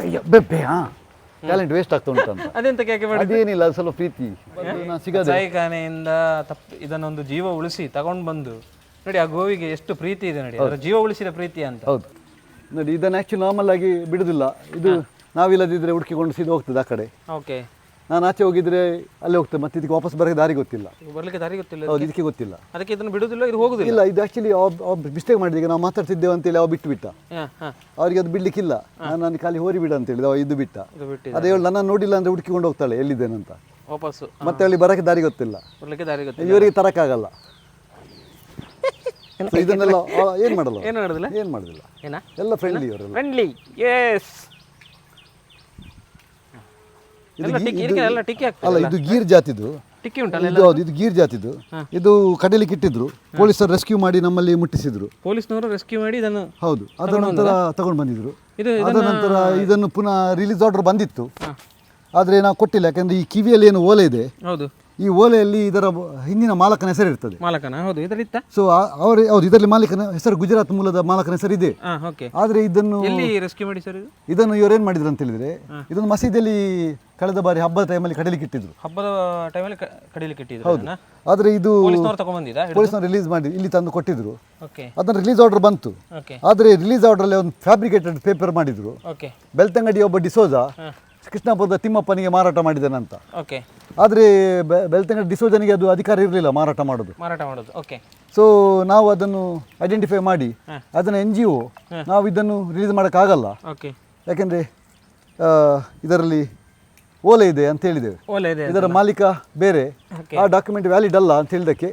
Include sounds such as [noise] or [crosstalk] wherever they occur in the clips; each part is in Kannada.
ಅಯ್ಯ, ಬೆಪ್ಪೆ ಹಾ. ಟ್ಯಾಲೆಂಟ್ ವೇಸ್ಟ್ ಆಗ್ತಾ ಉಂಟು ಅಂತ. ಅದೆಂತಕ್ಕೆ ಯಾಕೆ ಮಾಡಿ ಅದೇನಿಲ್ಲ ಅದು ಸ್ವಲ್ಪ ಪ್ರೀತಿ. ಅದು ನಾ ಸಿಗದೆ. ಸಾಯಿಖಾನೆಯಿಂದ ತಪ್ಪು ಇದನ್ನೊಂದು ಜೀವ ಉಳಿಸಿ ತಗೊಂಡು ಬಂದು ನೋಡಿ ಆ ಗೋವಿಗೆ ಎಷ್ಟು ಪ್ರೀತಿ ಇದೆ ನೋಡಿ ಅದರ ಜೀವ ಉಳಿಸಿದ ಪ್ರೀತಿ ಅಂತ. ಹೌದು. ನೋಡಿ ಇದನ್ನು ಆ್ಯಕ್ಚುಲಿ ನಾರ್ಮಲ್ ಆಗಿ ಬಿಡುದಿಲ್ಲ. ಇದು ನಾವಿಲ್ಲದಿದ್ರೆ ಹುಡುಕಿಕೊಂಡು ಸೀದಾ ಹೋಗ್ತದೆ ಆ ಕಡೆ. ಓಕೆ ನಾನು ಆಚೆ ಹೋಗಿದ್ರೆ ಅಲ್ಲೇ ಹೋಗ್ತೇನೆ ಮತ್ತೆ ಇದಕ್ಕೆ ವಾಪಸ್ ಬರೋಕೆ ದಾರಿ ಗೊತ್ತಿಲ್ಲ. ಬರ್ಲಿಕ್ಕೆ ದಾರಿ ಗೊತ್ತಿಲ್ಲ ಹೌದು ಇದಕ್ಕೆ? ಗೊತ್ತಿಲ್ಲ. ಅದಕ್ಕೆ ಇದನ್ನು ಬಿಡುದಿಲ್ಲ ಇದು ಹೋಗುದಿಲ್ಲ ಇಲ್ಲ ಇದು ಆಕ್ಚುಲಿ ಮಿಸ್ಟೇಕ್ ಮಾಡಿದ ಈಗ ನಾವು ಮಾತಾಡ್ತಿದ್ದೇವೆ ಅಂತೇಳಿ ಅವ ಬಿಟ್ಟು ಬಿಟ್ಟ. ಅವರಿಗೆ ಅದು ಬಿಡ್ಲಿಕ್ಕಿಲ್ಲ. ನಾನು ನಾನು ಖಾಲಿ ಹೋರಿ ಬಿಡ ಅಂತ ಹೇಳಿದ ಅವ ಇದು ಬಿಟ್ಟ. ಅದೇ ಹೇಳಿ ನನ್ನ ನೋಡಿಲ್ಲ ಅಂದ್ರೆ ಹುಡುಕಿಕೊಂಡು ಹೋಗ್ತಾಳೆ ಎಲ್ಲಿದ್ದೇನಂತ. ವಾಪಸ್ಸು. ಮತ್ತೆ ಅಲ್ಲಿ ಬರಕ್ಕೆ ದಾರಿ ಗೊತ್ತಿಲ್ಲ. ಬರ್ಲಿಕ್ಕೆ ದಾರಿ ಗೊತ್ತಿಲ್ಲ. ಇವರಿಗೆ ತರಕ್ಕಾಗಲ್ಲ. [laughs] ಇದನ್ನೆಲ್ಲ ಏನು ಮಾಡಲ್ಲ ಏನು ಮಾಡೋದಿಲ್ಲ ಏನು ಮಾಡೋದಿಲ್ಲ ಏನ? ಎಲ್ಲ ಫ್ರೆಂಡ್ಲಿ ಅವರೆಲ್ಲ ಫ್ರೆಂಡ್ಲಿ ಎಸ್ ಎಲ್ಲ ಟಿಕ್ಕಿ ಅಲ್ಲ ಇದು ಗೀರ್ ಜಾತಿದು. ಟಿಕ್ಕಿ ಉಂಟಲ್ಲ ಇದು ಹೌದು ಇದು ಗೀರ್ ಜಾತಿದು. ಇದು ಕಡಲಿಕ್ಕೆ ಇಟ್ಟಿದ್ರು. ಪೊಲೀಸರು ರೆಸ್ಕ್ಯೂ ಮಾಡಿ ನಮ್ಮಲ್ಲಿ ಮುಟ್ಟಿಸಿದ್ರು. ಪೊಲೀಸ್ನವರು ರೆಸ್ಕ್ಯೂ ಮಾಡಿ ಇದನ್ನು ಹೌದು ಅದರ ನಂತರ ತಗೊಂಡು ಬಂದಿದ್ರು. ಅದರ ನಂತರ ಇದನ್ನು ಪುನಃ ರಿಲೀಸ್ ಆರ್ಡರ್ ಬಂದಿತ್ತು. ಆದರೆ ನಾವು ಕೊಟ್ಟಿಲ್ಲ ಯಾಕಂದ್ರೆ ಈ ಕಿವಿಯಲ್ಲಿ ಏನು ಓಲೆ ಇದೆ. ಹೌದು. ಈ ಓಲೆಯಲ್ಲಿ ಇದರ ಹಿಂದಿನ ಮಾಲಕನ ಹೆಸರು ಇರ್ತದೆ. ಮಾಲಕನ ಹೌದು. ಇದರಿತ್ತ? ಸೊ ಅವರು ಹೌದು ಇದರಲ್ಲಿ ಮಾಲೀಕನ ಹೆಸರು ಗುಜರಾತ್ ಮೂಲದ ಮಾಲಕನ ಹೆಸರು ಓಕೆ ಆದರೆ ಇದನ್ನು ಎಲ್ಲಿ ರೆಸ್ಕ್ಯೂ ಮಾಡಿ ಸರ್ ಇದು? ಇದನ್ನು ಇವರೇನು ಮಾಡಿದ್ರು ಅಂತ ಹೇಳಿದ್ರೆ ಇದೊಂದು ಮಸೀದಿಯಲ್ಲಿ ಕಳೆದ ಬಾರಿ ಹಬ್ಬದ ಟೈಮಲ್ಲಿ ಕಡಲಿಕ್ಕೆ ಇಟ್ಟಿದ್ರು. ಹಬ್ಬದ ಟೈಮಲ್ಲಿ ಕಡಲಿಕ್ಕೆ ಇಟ್ಟಿದ್ರು ಆದರೆ ಇದು ಪೊಲೀಸ್ನವ್ರು ರಿಲೀಸ್ ಮಾಡಿ ಇಲ್ಲಿ ತಂದು ಕೊಟ್ಟಿದ್ರು. ಅದನ್ನು ರಿಲೀಸ್ ಆರ್ಡರ್ ಬಂತು. ಆದ್ರೆ ಆದರೆ ಆರ್ಡರ್ ಅಲ್ಲಿ ಒಂದು ಫ್ಯಾಬ್ರಿಕೇಟೆಡ್ ಪೇಪರ್ ಮಾಡಿದ್ರು. ಓಕೆ ಬೆಳ್ತಂಗಡಿ ಒಬ್ಬ ಡಿಸೋಜ ಕೃಷ್ಣಾಪುರದ ತಿಮ್ಮಪ್ಪನಿಗೆ ಮಾರಾಟ ಮಾಡಿದನಂತ ಓಕೆ ಆದರೆ ಬೆಳ್ತಂಗಡಿ ಡಿಸೋಜನಿಗೆ ಅದು ಅಧಿಕಾರ ಇರಲಿಲ್ಲ ಮಾರಾಟ ಮಾಡೋದು. ಮಾರಾಟ ಮಾಡೋದು ಓಕೆ ಸೊ ನಾವು ಅದನ್ನು ಐಡೆಂಟಿಫೈ ಮಾಡಿ ಅದನ್ನು ಎನ್ ಜಿ ಒ ನಾವು ಇದನ್ನು ರಿಲೀಸ್ ಮಾಡೋಕ್ಕಾಗಲ್ಲ. ಓಕೆ ಯಾಕೆಂದರೆ ಇದರಲ್ಲಿ ಓಲೆ ಇದೆ ಅಂತ ಹೇಳಿದ್ದೇವೆ. ಓಲೆ ಇದೆ ಇದರ ಮಾಲೀಕ ಬೇರೆ. ಆ ಡಾಕ್ಯುಮೆಂಟ್ ವ್ಯಾಲಿಡ್ ಅಲ್ಲ ಅಂತ ಹೇಳಿದಕ್ಕೆ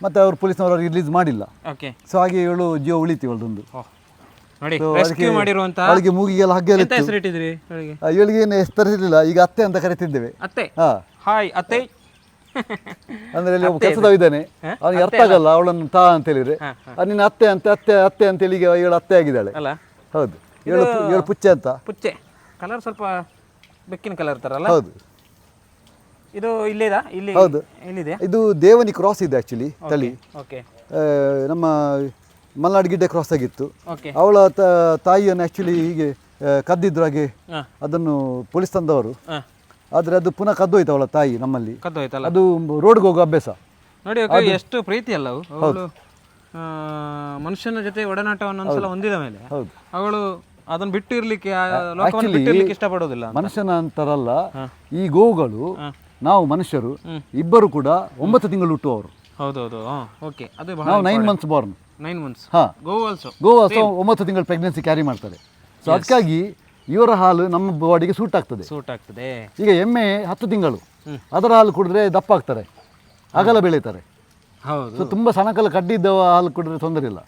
ಮತ್ತು ಅವರು ಪೊಲೀಸ್ನವರು ರಿಲೀಸ್ ಮಾಡಿಲ್ಲ. ಓಕೆ ಸೊ ಹಾಗೆ ಇವಳು ಜಿಯೋ ಉಳಿತು ಇವಳದೊಂದು. ಓಹ್. ನೋಡಿ ರೆಸ್ಕ್ಯೂ ಮಾಡಿರುವಂತ ಅವಳಿಗೆ ಮೂಗಿಗೆಲ್ಲ ಹಗ್ಗೆಲ್ಲ ಎಂತ ಹೆಸರು ಇಟ್ಟಿದ್ರಿ ಅವಳಿಗೆ ಆ, ಇವಳಿಗೆ ಏನು ಹೆಸರಿರಲಿಲ್ಲ. ಈಗ ಅತ್ತೆ ಅಂತ ಕರಿತಿದ್ದೇವೆ. ಅತ್ತೆ? ಹಾ. ಹಾಯ್ ಅತ್ತೆ. ಅಂದ್ರೆ ಇಲ್ಲಿ ಒಬ್ಬ ಇದ್ದಾನೆ. ಅವನಿಗೆ ಅರ್ಥ ಆಗಲ್ಲ ಅವಳನ್ನು ತಾ ಅಂತ ಹೇಳಿದ್ರೆ. ಆ, ನಿನ್ನ ಅತ್ತೆ ಅಂತ ಅತ್ತೆ ಅತ್ತೆ ಅಂತ ಹೇಳಿ ಈಗ ಇವಳು ಅತ್ತೆ ಆಗಿದ್ದಾಳೆ. ಅಲ್ಲ? ಹೌದು. ಇವಳು ಇವಳು ಪುಚ್ಚೆ ಅಂತ. ಪುಚ್ಚೆ. ಕಲರ್ ಸ್ವಲ್ಪ ಬೆಕ್ಕಿನ ಕಲರ್ ತರಲ್ಲ ಹೌದು. ಇದು ಇಲ್ಲಿದಾ ಇಲ್ಲಿ ಹೌದು. ಇಲ್ಲಿದೆ ಇದು ದೇವನಿ ಕ್ರಾಸ್ ಇದೆ ಆಕ್ಚುಲಿ ತಳಿ. ಓಕೆ ಆ, ನಮ್ಮ ಮಲ್ನಾಡ್ ಗಿಡ್ಡೆ ಕ್ರಾಸ್ ಆಗಿತ್ತು. ಅವಳ ತಾಯಿಯನ್ನು ಆ್ಯಕ್ಚುಲಿ ಹೀಗೆ ಕದ್ದಿದ್ರು ಹಾಗೆ ಅದನ್ನು ಪೊಲೀಸ್ ತಂದವರು. ಆದ್ರೆ ಅದು ಪುನಃ ಕದ್ದೋಯ್ತು ಅವಳ ತಾಯಿ ನಮ್ಮಲ್ಲಿ. ಅದು ರೋಡ್ಗೆ ಹೋಗೋ ಅಭ್ಯಾಸ. ನೋಡಿ ಎಷ್ಟು ಪ್ರೀತಿ ಅಲ್ಲ ಅವು. ಅವಳು ಮನುಷ್ಯನ ಜೊತೆ ಒಡನಾಟವನ್ನು ಒಂದ್ಸಲ ಹೊಂದಿದ ಮೇಲೆ ಹೌದು. ಅವಳು ಅದನ್ನ ಬಿಟ್ಟು ಇರ್ಲಿಕ್ಕೆ ಇರ್ಲಿಕ್ಕೆ ಇಷ್ಟಪಡೋದಿಲ್ಲ ಮನುಷ್ಯನ ಅಂತಾರಲ್ಲ ಈ ಗೋವುಗಳು ನಾವು ಮನುಷ್ಯರು ಇಬ್ಬರು ಕೂಡ ಒಂಬತ್ತು ತಿಂಗಳು ಹುಟ್ಟುವವರು. ಹೌದೌದು ಓಕೆ ಅದು ನಾವು nine months born nine months ಹಾ. ಗೋ ಆಲ್ಸೋ ಗೋವಾ ಒಂಬತ್ತು ತಿಂಗಳು ಪ್ರೆಗ್ನೆನ್ಸಿ ಕ್ಯಾರಿ ಮಾಡ್ತಾರೆ ಸೊ ಅದಕ್ಕಾಗಿ ಇವರ ಹಾಲು ನಮ್ಮ ಬಾಡಿಗೆ ಸೂಟ್ ಆಗ್ತದೆ. ಸೂಟ್ ಆಗ್ತದೆ. ಈಗ ಎಮ್ಮೆ ಹತ್ತು ತಿಂಗಳು. ಅದರ ಹಾಲು ಕುಡಿದ್ರೆ ದಪ್ಪ ಆಗ್ತಾರೆ ಅಗಲ ಬೆಳೀತಾರೆ. ಹೌದು. ಸೊ ತುಂಬ ಸಣಕಲ ಕಡ್ಡಿದ್ದ ಹಾಲು ಕುಡಿದ್ರೆ ತೊಂದರೆ ಇಲ್ಲ.